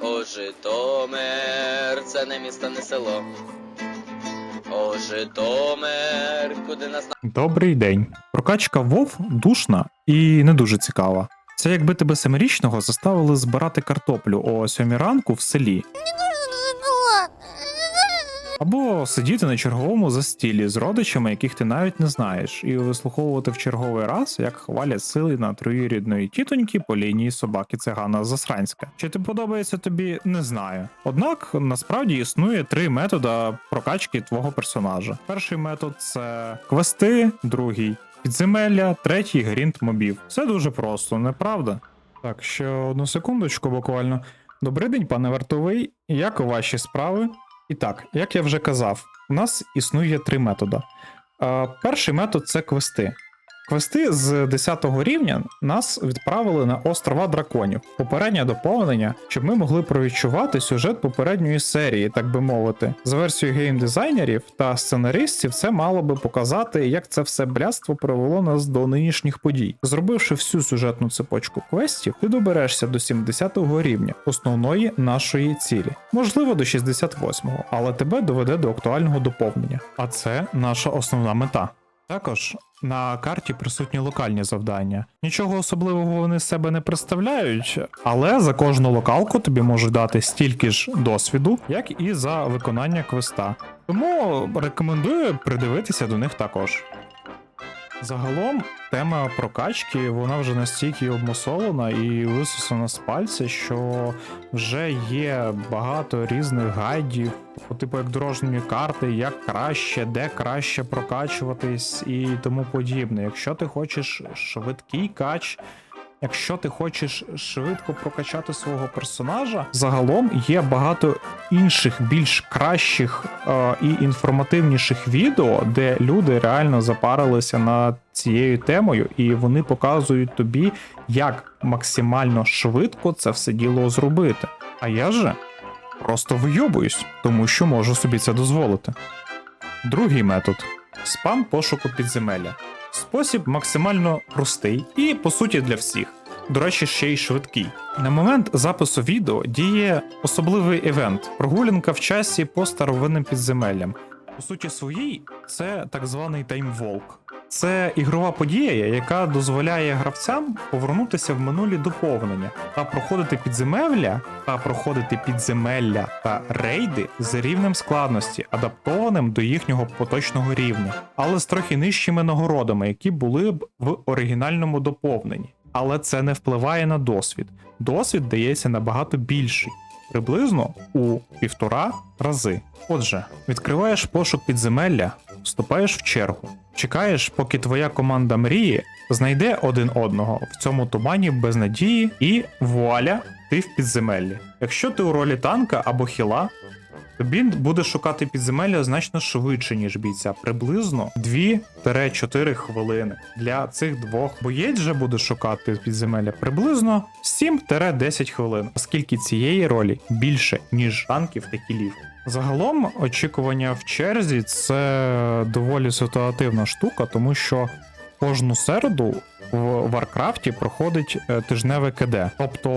О, Житомир, це не місто, не село. О, Житомир, куди нас Добрий день. Прокачка Вов душна і не дуже цікава. Це якби тебе семирічного заставили збирати картоплю о сьомій ранку в селі, або сидіти на черговому застілі з родичами, яких ти навіть не знаєш, і вислуховувати в черговий раз, як хвалять сили на троюрідної тітоньки по лінії собаки цигана Засранська. Чи ти подобається тобі, не знаю. Однак насправді існує три методи прокачки твого персонажа. Перший метод це квести, другий підземелля, третій грінт мобів. Все дуже просто, не правда? Так, ще одну секундочку буквально. Добрий день, пане вартовий. Як ваші справи? І так, як я вже казав, у нас існує три методи. Е, перший метод це квести. Квести з 10 рівня нас відправили на острова драконів. Попереднє доповнення, щоб ми могли провідчувати сюжет попередньої серії, так би мовити. За версією геймдизайнерів та сценаристів, це мало би показати, як це все блядство привело нас до нинішніх подій. Зробивши всю сюжетну цепочку квестів, ти доберешся до 70 рівня основної нашої цілі, можливо, до 68-го, але тебе доведе до актуального доповнення. А це наша основна мета. Також на карті присутні локальні завдання. Нічого особливого вони з себе не представляють, але за кожну локалку тобі можуть дати стільки ж досвіду, як і за виконання квеста. Тому рекомендую придивитися до них також. Загалом, тема прокачки вона вже настільки обмосолена і висусана з пальця, що вже є багато різних гайдів, типу як дорожні карти, як краще, де краще прокачуватись і тому подібне. Якщо ти хочеш швидкий кач. Якщо ти хочеш швидко прокачати свого персонажа, загалом є багато інших більш кращих е, і інформативніших відео, де люди реально запарилися над цією темою, і вони показують тобі, як максимально швидко це все діло зробити. А я же просто вийобуюсь, тому що можу собі це дозволити. Другий метод спам пошуку підземелля. Спосіб максимально простий і, по суті, для всіх. До речі, ще й швидкий. На момент запису відео діє особливий івент прогулянка в часі по старовинним підземеллям. По суті, своїй це так званий таймволк. Це ігрова подія, яка дозволяє гравцям повернутися в минулі доповнення та проходити підземелля та проходити підземелля та рейди з рівнем складності, адаптованим до їхнього поточного рівня, але з трохи нижчими нагородами, які були б в оригінальному доповненні. Але це не впливає на досвід. Досвід дається набагато більший, приблизно у півтора рази. Отже, відкриваєш пошук підземелля, вступаєш в чергу, чекаєш, поки твоя команда мрії знайде один одного в цьому тумані без надії, і вуаля, ти в підземеллі. Якщо ти у ролі танка або хіла, тобі буде шукати підземелля значно швидше, ніж бійця, приблизно 2-4 хвилини. Для цих двох боєць же буде шукати підземелля приблизно 7-10 хвилин, оскільки цієї ролі більше, ніж танків та кілів. Загалом очікування в черзі це доволі ситуативна штука, тому що кожну середу в Варкрафті проходить е, тижневе КД. Тобто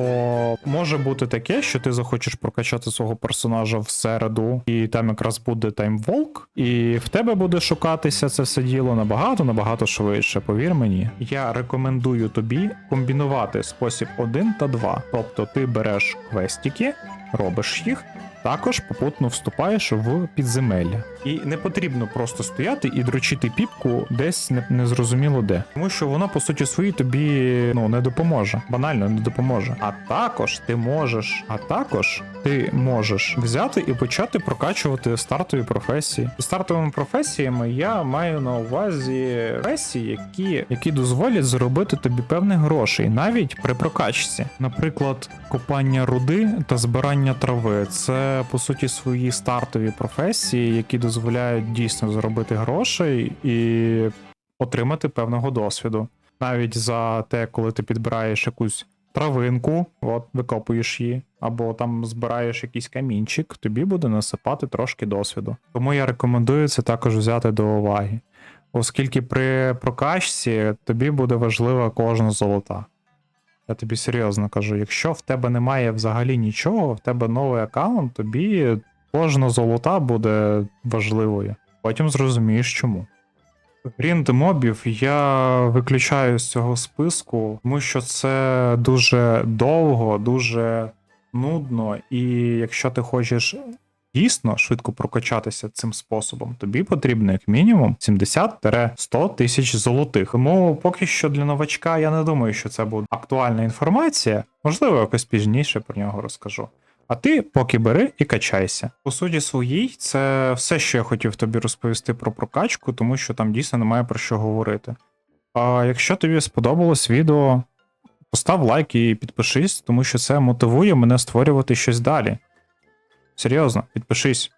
може бути таке, що ти захочеш прокачати свого персонажа в середу, і там якраз буде таймволк, і в тебе буде шукатися це все діло набагато набагато швидше. Повір мені. Я рекомендую тобі комбінувати спосіб 1 та 2. Тобто ти береш квестики, робиш їх. Також попутно вступаєш в підземелля. І не потрібно просто стояти і дрочити піпку десь не- незрозуміло де. Тому що вона, по суті, своїй тобі ну не допоможе. Банально не допоможе. А також ти можеш, а також ти можеш взяти і почати прокачувати стартові професії. І стартовими професіями я маю на увазі професії, які, які дозволять заробити тобі певних грошей, навіть при прокачці. Наприклад, копання руди та збирання трави. Це по суті свої стартові професії, які дозволяють дійсно заробити грошей і отримати певного досвіду. Навіть за те, коли ти підбираєш якусь травинку, от викопуєш її, або там збираєш якийсь камінчик, тобі буде насипати трошки досвіду. Тому я рекомендую це також взяти до уваги, оскільки при прокачці тобі буде важлива кожна золота. Я тобі серйозно кажу, якщо в тебе немає взагалі нічого, в тебе новий аккаунт, тобі кожна золота буде важливою. Потім зрозумієш чому. Грінд мобів я виключаю з цього списку, тому що це дуже довго, дуже нудно, і якщо ти хочеш дійсно швидко прокачатися цим способом, тобі потрібно як мінімум 70-100 тисяч золотих. Тому поки що для новачка я не думаю, що це буде актуальна інформація. Можливо, якось пізніше про нього розкажу. А ти поки бери і качайся. По суті своїй, це все, що я хотів тобі розповісти про прокачку, тому що там дійсно немає про що говорити. А якщо тобі сподобалось відео, постав лайк і підпишись, тому що це мотивує мене створювати щось далі. Серйозно, підпишись.